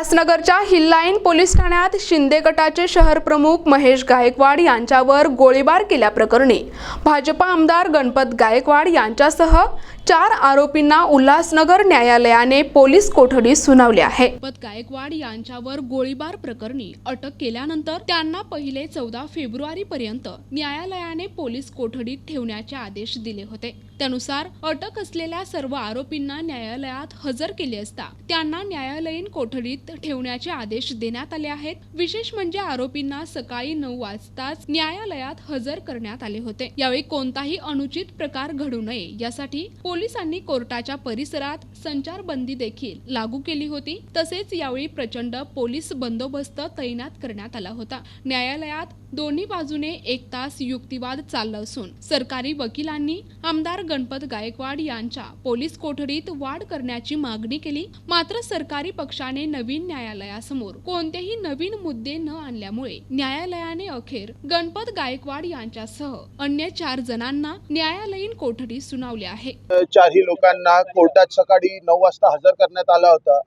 उल्हासनगरच्या हिल्लाईन पोलीस ठाण्यात शिंदे गटाचे शहर प्रमुख महेश गायकवाड यांच्यावर गोळीबार केल्याप्रकरणी भाजपा आमदार गणपत गायकवाड यांच्यासह चार आरोपींना उल्हासनगर न्यायालयाने पोलीस कोठडी सुनावली आहे. गणपत गायकवाड यांच्यावर गोळीबार प्रकरणी अटक केल्यानंतर त्यांना पहिले चौदा फेब्रुवारी पर्यंत न्यायालयाने पोलीस कोठडीत ठेवण्याचे आदेश दिले होते. त्यानुसार अटक असलेल्या सर्व आरोपींना न्यायालयात हजर केले असता त्यांना न्यायालयीन कोठडीत ठेवण्याचे आदेश देण्यात आले आहेत. विशेष म्हणजे आरोपींना सकाळी नऊ वाजताच न्यायालयात हजर करण्यात आले होते. यावेळी कोणताही अनुचित प्रकार घडू नये यासाठी पोलिसांनी कोर्टाच्या परिसरात संचारबंदी देखील लागू केली होती. तसेच यावेळी प्रचंड पोलीस बंदोबस्त तैनात करण्यात आला होता. न्यायालयात दोन्ही बाजूने एक तास युक्तिवाद चालला असून सरकारी वकिलांनी आमदार गणपत गायकवाड यांच्या पोलीस कोठडीत वाढ करण्याची मागणी केली. मात्र सरकारी पक्षाने नवीन न्यायालयासमोर कोणतेही नवीन मुद्दे न आणल्यामुळे न्यायालयाने अखेर गणपत गायकवाड यांच्यासह अन्य चार जणांना न्यायालयीन कोठडी सुनावली आहे. चारही लोकांना कोर्टात सकाळी नऊ वाजता हजर करण्यात आला होता.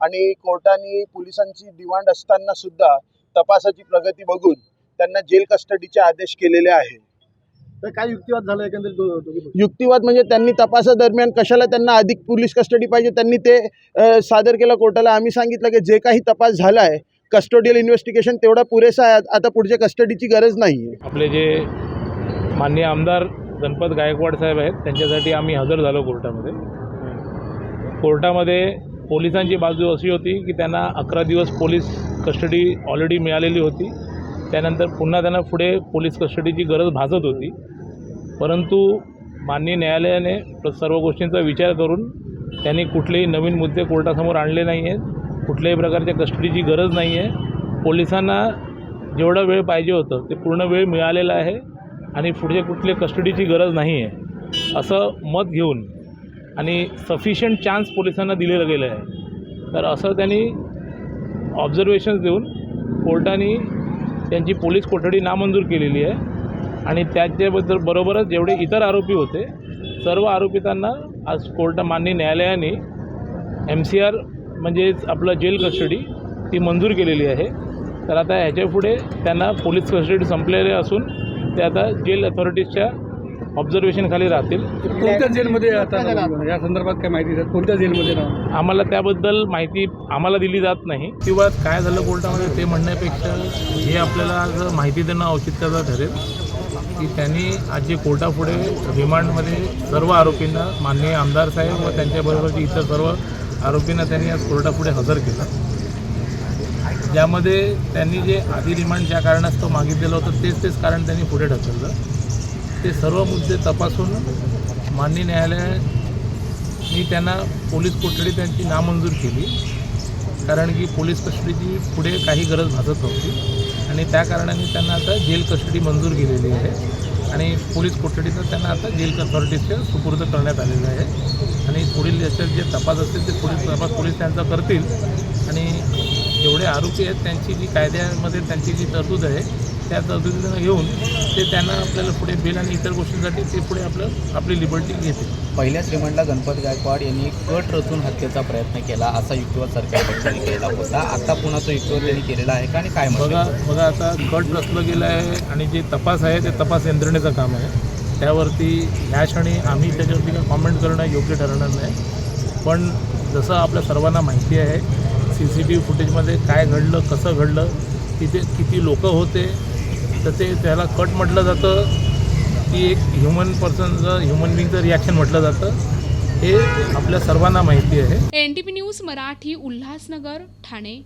आणि कोर्टाने पोलिसांची डिमांड असताना सुद्धा तपासाची प्रगती बघून त्यांना जेल कस्टडीचे आदेश केलेले आहे तर काय युक्तिवाद झाला एकंदरीत? युक्तिवाद म्हणजे त्यांनी तपासादरम्यान कशाला त्यांना अधिक पोलीस कस्टडी पाहिजे त्यांनी ते सादर केलं कोर्टाला. आम्ही सांगितलं की जे काही तपास झाला आहे कस्टोडियल इन्व्हेस्टिगेशन तेवढा पुरेसा आहे. आता पुढच्या कस्टडीची गरज नाही आहे आपले जे माननीय आमदार गणपत गायकवाड साहेब आहेत त्यांच्यासाठी आम्ही हजर झालो कोर्टामध्ये. कोर्टामध्ये पोलिसांची बाजू अशी होती की त्यांना अकरा दिवस पोलीस कस्टडी ऑलरेडी मिळालेली होती. त्यानंतर पुन्हा त्यांना पुढे पोलीस कस्टडीची गरज भासत होती. परंतु माननीय न्यायालयाने सर्व गोष्टींचा विचार करून त्यांनी कुठलेही नवीन मुद्दे कोर्टासमोर आणले नाही आहेत कुठल्याही प्रकारच्या कस्टडीची गरज नाही आहे पोलिसांना जेवढा वेळ पाहिजे होतं ते पूर्ण वेळ मिळालेला आहे आणि पुढे कुठले कस्टडीची गरज नाही आहे असं मत घेऊन आणि सफिशियंट चान्स पोलिसांना दिलेलं गेलं आहे तर असं त्यांनी ऑब्झर्वेशन्स देऊन कोर्टाने त्यांची पोलीस कोठडी नामंजूर केलेली आहे. आणि त्याच्याबद्दल बरोबरच जेवढे इतर आरोपी होते. सर्व आरोपितांना आज कोर्ट मान्य न्यायालयाने एम सी आर म्हणजेच आपलं जेल कस्टडी ती मंजूर केलेली आहे. तर आता ह्याच्यापुढे त्यांना पोलीस कस्टडी संपलेले असून ते आता जेल अथॉरिटीजच्या ऑब्झर्वेशनखाली राहतील कोणत्या जेलमध्ये आता या संदर्भात काय माहिती? कोणत्या जेलमध्ये राहणार? आम्हाला त्याबद्दल माहिती आम्हाला दिली जात नाही किंवा काय झालं कोर्टामध्ये ते म्हणण्यापेक्षा हे आपल्याला माहिती देणं औचित्याचं ठरेल की त्यांनी आज जे कोर्टापुढे रिमांडमध्ये सर्व आरोपींना माननीय आमदार साहेब व त्यांच्याबरोबरचे इतर सर्व आरोपींना त्यांनी आज कोर्टापुढे हजर केलं ज्यामध्ये त्यांनी जे आधी रिमांड ज्या कारणास्तव मागितलेलं होतं तेच तेच कारण त्यांनी पुढे ढकललं ते सर्व मुद्दे तपासून माननीय न्यायालयाने त्यांना पोलीस कोठडी त्यांची नामंजूर केली. कारण की पोलीस कस्टडीची पुढे काही गरज भासत नव्हती. आणि त्या कारणाने त्यांना आता जेल कस्टडी मंजूर केलेली आहे. आणि पोलीस कोठडीचं त्यांना आता जेल अथॉरिटीजच्या सुपूर्द करण्यात आलेलं आहे. आणि पुढील याच्यात जे तपास असतील ते पुढील तपास पोलीस त्यांचा करतील. आणि जेवढे आरोपी आहेत त्यांची जी कायद्यामध्ये त्यांची जी तरतूद आहे त्या तरतुदीनं घेऊन ते त्यांना आपल्याला पुढे बिल आणि इतर गोष्टींसाठी ते पुढे आपलं आपली लिबर्टी घेतील पहिल्याच रिमांडला गणपत गायकवाड यांनी कट रचून हत्येचा प्रयत्न केला असा युक्तिवाद सरकार पक्षाने केला होता. आता पुन्हा तो युक्तिवाद त्यांनी केलेला आहे का आणि काय बघा बघा आता कट रचलं गेलं आहे आणि जे तपास आहे ते तपास यंत्रणेचं काम आहे. त्यावरती ह्या क्षणी आम्ही त्याच्यावरती काही कॉमेंट करणं योग्य ठरणार नाही. पण जसं आपल्या सर्वांना माहिती आहे सी सी टी व्ही फुटेजमध्ये काय घडलं कसं घडलं तिथे किती लोक होते तर ते त्याला कट म्हटलं जातं. की एक ह्युमन पर्सनचं ह्युमन बिंगचं रिॲक्शन म्हटलं जातं. हे आपल्या सर्वांना माहिती आहे. NTP news Marathi Ulhasnagar Thane.